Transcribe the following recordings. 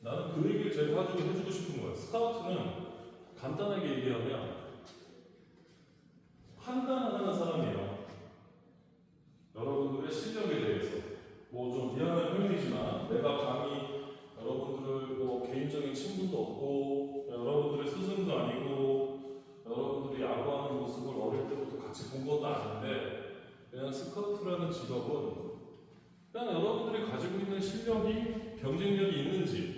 나는 그 얘기를 제일 가지고 해주고 싶은 거야. 스카우트는 간단하게 얘기하면 판단하는 사람이에요. 여러분들의 실력에 대해서 뭐 좀 미안한 표현이지만 내가 감히 여러분들을 뭐 개인적인 친분도 없고 여러분들의 스승도 아니고 여러분들이 야구하는 모습을 어릴 때부터 같이 본 것도 아닌데 그냥 스카우트라는 직업은 그냥 여러분들이 가지고 있는 실력이 경쟁력이 있는지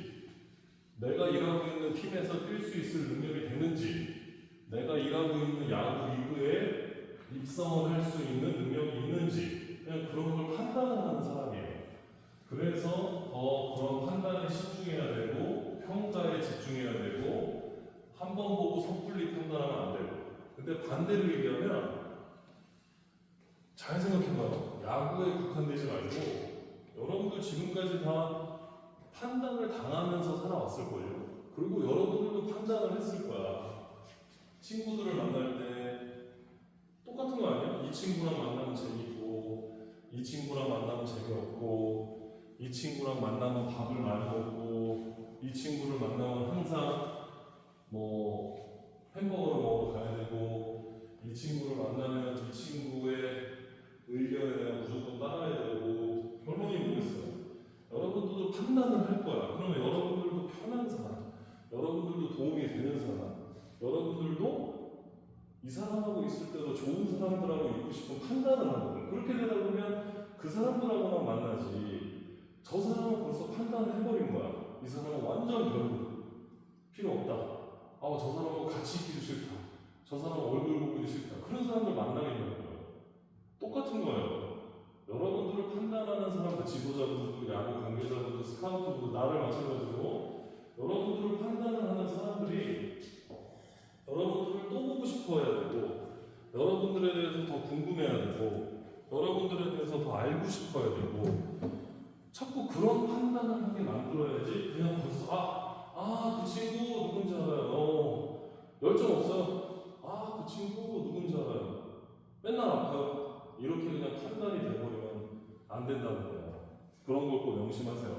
팀에서 뛸 수 있을 능력이 되는지 내가 일하고 있는 야구 리그에 입성을 할 수 있는 능력이 있는지 그냥 그런 걸 판단하는 사람이에요. 그래서 더 그런 판단에 집중해야 되고 평가에 집중해야 되고 한 번 보고 섣불리 판단하면 안 되고 근데 반대로 얘기하면 잘 생각해봐요. 야구에 국한되지 말고 여러분들 지금까지 다 판단을 당하면서 살아왔을걸요. 그리고 여러분들도 판단을 했을 거야. 친구들을 만날 때 똑같은 거 아니야? 이 친구랑 만나면 재밌고, 이 친구랑 만나면 재미없고, 이 친구랑 만나면 밥을 많이 먹고, 이 친구를 만나면 항상 뭐 햄버거를 먹으러 가야 되고, 이 친구를 만나면 이 친구의 의견에 내가 무조건 따라야 되고, 결론이 뭐겠어요? 여러분들도 판단을 할 거야. 그러면 여러분들도 편한 사람, 여러분들도 도움이 되는 사람, 여러분들도 이 사람하고 있을 때도 좋은 사람들하고 있고 싶은 판단을 하거든. 그렇게 되다 보면 그 사람들하고만 만나지. 저 사람은 벌써 판단을 해버린 거야. 이 사람은 완전 별로 필요 없다. 아, 저 사람하고 같이 있기도 싫다. 저 사람 얼굴 보기도 싫다. 그런 사람들 만나겠냐고요. 똑같은 거예요. 여러분들을 판단하는 사람들, 지도자분들, 야구 관계자분들, 스카우트분들, 나를 마찬가지로 싶어 해야 되고, 여러분들에 대해서 더 궁금해야 되고, 여러분들에 대해서 더 알고 싶어야 되고, 자꾸 그런 판단을 하게 만들어야지, 그냥 벌써, 아, 아, 그 친구 누군지 알아요. 어, 열정 없어요. 아, 그 친구 누군지 알아요. 맨날 아파요. 이렇게 그냥 판단이 돼버리면 안 된다는 거예요. 그런 걸 꼭 명심하세요.